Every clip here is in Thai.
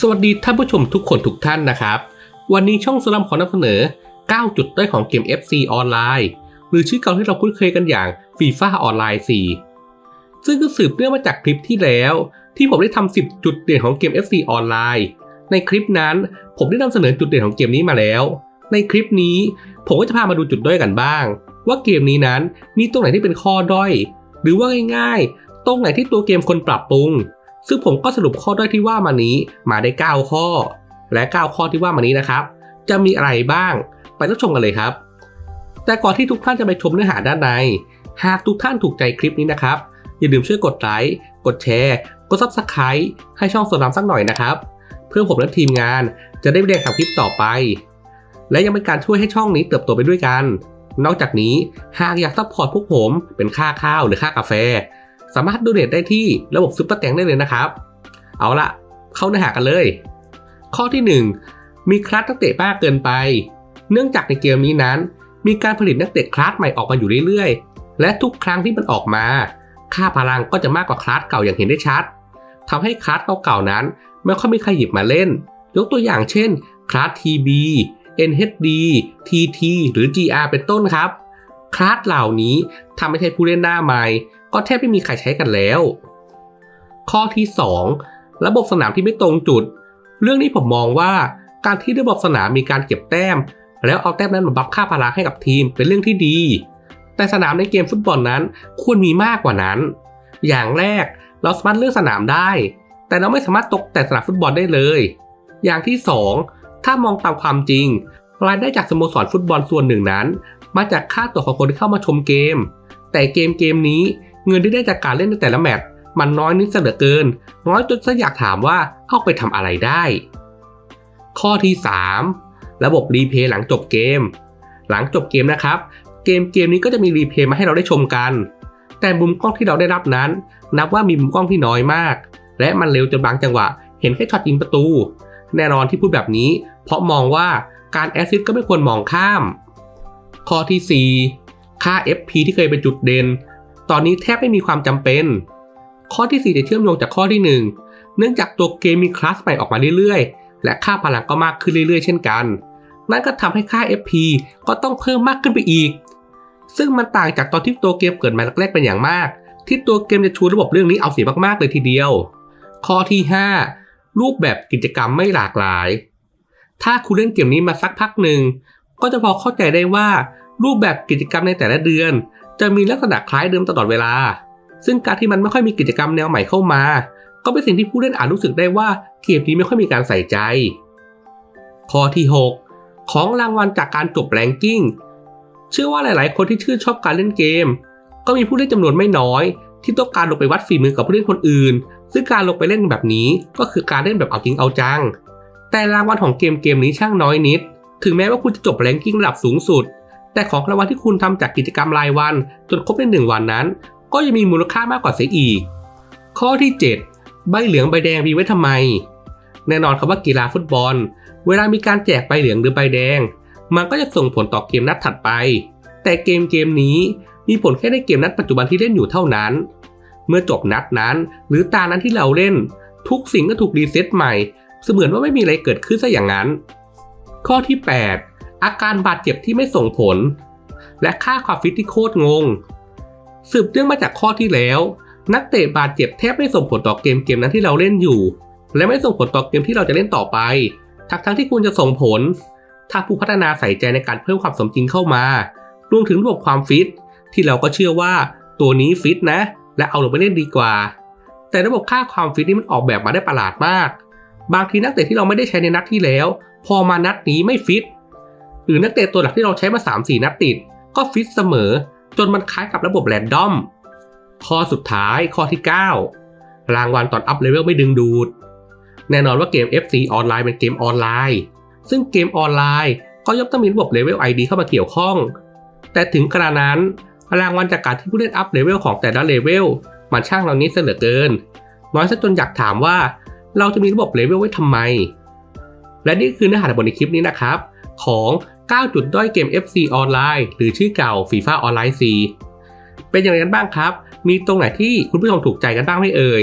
สวัสดีท่านผู้ชมทุกคนทุกท่านนะครับ วันนี้ช่องสลัมขอนำเสนอ 9 จุดด้อยของเกม FC ออนไลน์ หรือชื่อเก่าที่เราคุ้นเคยกันอย่าง FIFA ออนไลน์ 4 ซึ่งก็สืบเนื่องมาจากคลิปที่แล้ว ที่ผมได้ทำ 10 จุดเด่นของเกม FC ออนไลน์ ในคลิปนั้นผมได้นำเสนอจุดเด่นของเกมนี้มาแล้ว ในคลิปนี้ผมก็จะพามาดูจุดด้อยกันบ้าง ว่าเกมนี้นั้นมีตรงไหนที่เป็นข้อด้อย หรือว่าง่ายๆ ตรงไหนที่ตัวเกมควรปรับปรุง ซึ่งผมก็สรุปข้อด้อยที่ว่ามานี้มาได้ 9 ข้อ และ 9 ข้อที่ว่ามานี้นะครับ จะมีอะไรบ้างไปรับชมกันเลยครับ แต่ก่อนที่ทุกท่านจะไปชมเนื้อหาด้านใน หากทุกท่านถูกใจคลิปนี้นะครับ อย่าลืมช่วยกดไลค์กดแชร์กดซับสไครต์ให้ช่องสนามสักหน่อยนะครับ เพื่อผมและทีมงานจะได้ไม่ได้ทำคลิปต่อไป และยังเป็นการช่วยให้ช่องนี้เติบโตไปด้วยกัน นอกจากนี้หากอยากซัพพอร์ตพวกผมเป็นค่าข้าวหรือค่ากาแฟ สามารถดูเนตได้ที่ระบบซุปเปอร์แตงได้เลยนะครับ เอาละเข้าเนื้อหากันเลย ข้อที่ 1 มีคลาสนักเตะมากเกินไป เนื่องจากในเกมนี้นั้น มีการผลิตนักเตะคลาสใหม่ออกมาอยู่เรื่อยๆ และทุกครั้งที่มันออกมา ค่าพลังก็จะมากกว่าคลาสเก่าอย่างเห็นได้ชัดทำให้คลาสเก่าๆนั้นไม่ค่อยมีใครหยิบมาเล่น ยกตัวอย่างเช่นคลาส TB NHD TT หรือ GR เป็นต้นครับ คลาสเหล่านี้ทำให้ใช้ผู้เล่นหน้าใหม่ ก็แทบไม่มีใครใช้กันแล้ว ข้อที่ 2 ระบบสนามที่ไม่ตรงจุด เรื่องนี้ผมมองว่าการที่ระบบสนามมีการเก็บแต้ม แล้วเอาแต้มนั้นมาบัฟค่าพลังให้กับทีมเป็นเรื่องที่ดี แต่สนามในเกมฟุตบอลนั้นควรมีมากกว่านั้น อย่างแรกเราสามารถเลือกสนามได้ แต่เราไม่สามารถตกแต่สนามฟุตบอลได้เลย อย่างที่ 2 ถ้ามองตามความจริง รายได้จากสโมสรฟุตบอลส่วนหนึ่งนั้น มาจากค่าตั๋วของคนที่เข้ามาชมเกม แต่เกมเกมนี้ เงินที่ได้จากการเล่นในแต่ละแมตช์มันน้อยนิดเสียเหลือเกิน น้อยจนฉันอยากถามว่าเอาไปทำอะไรได้ ข้อที่ 3 ระบบรีเพย์หลังจบเกม หลังจบเกมนะครับ เกมเกมนี้ก็จะมีรีเพย์มาให้เราได้ชมกัน แต่มุมกล้องที่เราได้รับนั้น นับว่ามีมุมกล้องที่น้อยมาก และมันเร็วจนบางจังหวะ เห็นแค่ช็อตยิงประตู แน่นอนที่พูดแบบนี้ เพราะมองว่าการแอสซิสต์ก็ไม่ควรมองข้าม ข้อที่ 4 ค่า FP ที่เคยเป็นจุดเด่น ตอนนี้แทบไม่มีความจำเป็น ข้อที่ 4 จะเชื่อมโยงจากข้อที่ 1 เนื่องจากตัวเกมมีคลาสใหม่ออกมาเรื่อยๆ และค่าพลังก็มากขึ้นเรื่อยๆ เช่นกัน นั่นก็ทำให้ค่า FP ก็ต้องเพิ่มมากขึ้นไปอีก ซึ่งมันต่างจากตอนที่ตัวเกมเกิดมาแรกๆเป็นอย่างมาก ที่ตัวเกมจะชูระบบเรื่องนี้เอาเสียมากๆเลยทีเดียว ข้อที่ 5 รูปแบบกิจกรรมไม่หลากหลาย ถ้าคุณเล่นเกมนี้มาสักพักหนึ่งก็จะพอเข้าใจได้ว่ารูปแบบกิจกรรมในแต่ละเดือน จะมีลักษณะคล้ายเดิมตลอดเวลา ซึ่งการที่มันไม่ค่อยมีกิจกรรมแนวใหม่เข้ามา ก็เป็นสิ่งที่ผู้เล่นอาจรู้สึกได้ว่าเกมนี้ไม่ค่อยมีการใส่ใจ ข้อที่ 6 ของรางวัลจากการจบแรงกิ้ง เชื่อว่าหลาย ๆ คนที่ชื่นชอบการเล่นเกม ก็มีผู้เล่นจำนวนไม่น้อย ที่ต้องการลงไปวัดฝีมือกับผู้เล่นคนอื่น ซึ่งการลงไปเล่นแบบนี้ก็คือการเล่นแบบเอาจริงเอาจัง แต่รางวัลของเกมเกมนี้ช่างน้อยนิด ถึงแม้ว่าคุณจะจบแรงกิ้งระดับสูงสุด แต่ของรางวัลที่คุณทำจากกิจกรรมรายวัน จนครบในหนึ่งวันนั้น ก็ยังมีมูลค่ามากกว่าเสียอีก ข้อที่ 7 ใบเหลืองใบแดงมีไว้ทำไม แน่นอนครับว่ากีฬาฟุตบอล เวลามีการแจกใบเหลืองหรือใบแดง มันก็จะส่งผลต่อเกมนัดถัดไป แต่เกมเกมนี้มีผลแค่ในเกมนัดปัจจุบันที่เล่นอยู่เท่านั้น เมื่อจบนัดนั้น หรือตานั้นที่เราเล่น ทุกสิ่งก็ถูกรีเซ็ตใหม่ เสมือนว่าไม่มีอะไรเกิดขึ้นซะอย่างนั้น ข้อที่ 8 อาการบาดเจ็บที่ไม่ส่งผล และค่าความฟิตที่โคตรงง สืบเนื่องมาจากข้อที่แล้ว นักเตะบาดเจ็บแทบไม่ส่งผลต่อเกมเกมนั้นที่เราเล่นอยู่ และไม่ส่งผลต่อเกมที่เราจะเล่นต่อไป ทั้งทั้งที่คุณจะส่งผล ถ้าผู้พัฒนาใส่ใจในการเพิ่มความสมจริงเข้ามารวมถึงระบบความฟิตที่เราก็เชื่อว่าตัวนี้ฟิตนะ และเอาลงไปเล่นดีกว่า แต่ระบบค่าความฟิตนี่มันออกแบบมาได้ประหลาดมาก บางทีนักเตะที่เราไม่ได้ใช้ในนัดที่แล้ว พอมานัดนี้ไม่ฟิต หรือนักเตะตัวหลักที่เราใช้มา 3-4 นัดติด ก็ฟิตเสมอ จนมันคล้ายกับระบบแรนดอม ข้อสุดท้ายข้อที่ 9 รางวัลตอนอัพเลเวลไม่ดึงดูด แน่นอนว่าเกม FC ออนไลน์เป็นเกมออนไลน์ ซึ่งเกมออนไลน์ก็ย่อมต้องมีระบบเลเวล ID เข้ามาเกี่ยวข้อง แต่ถึงกระนั้น รางวัลจากการที่ผู้เล่นอัพเลเวลของแต่ละเลเวลมันช่างเรานี้เสลือเกิน น้อยซะจนอยากถามว่า เราจะมีระบบเลเวลไว้ทำไม และนี่คือเนื้อหาทั้งหมดในคลิปนี้นะครับ ของ 9 จุดด้อยเกม FC ออนไลน์หรือชื่อเก่า FIFA ออนไลน์4เป็นอย่างไรกันบ้างครับ มีตรงไหนที่คุณผู้ชมถูกใจกันบ้างไหมเอ่ย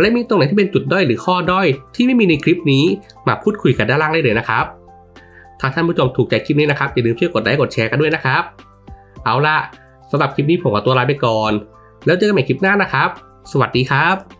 และมีตรงไหนที่เป็นจุดด้อยหรือข้อด้อย ที่ไม่มีในคลิปนี้มาพูดคุยกันด้านล่างได้เลยนะครับถ้าท่านผู้ชมถูกใจคลิปนี้นะครับอย่าลืมช่วยกดไลค์กดแชร์กันด้วยนะครับ เอาล่ะสำหรับคลิปนี้ผมขอตัวลาไปก่อน แล้วเจอกันใหม่คลิปหน้านะครับ สวัสดีครับ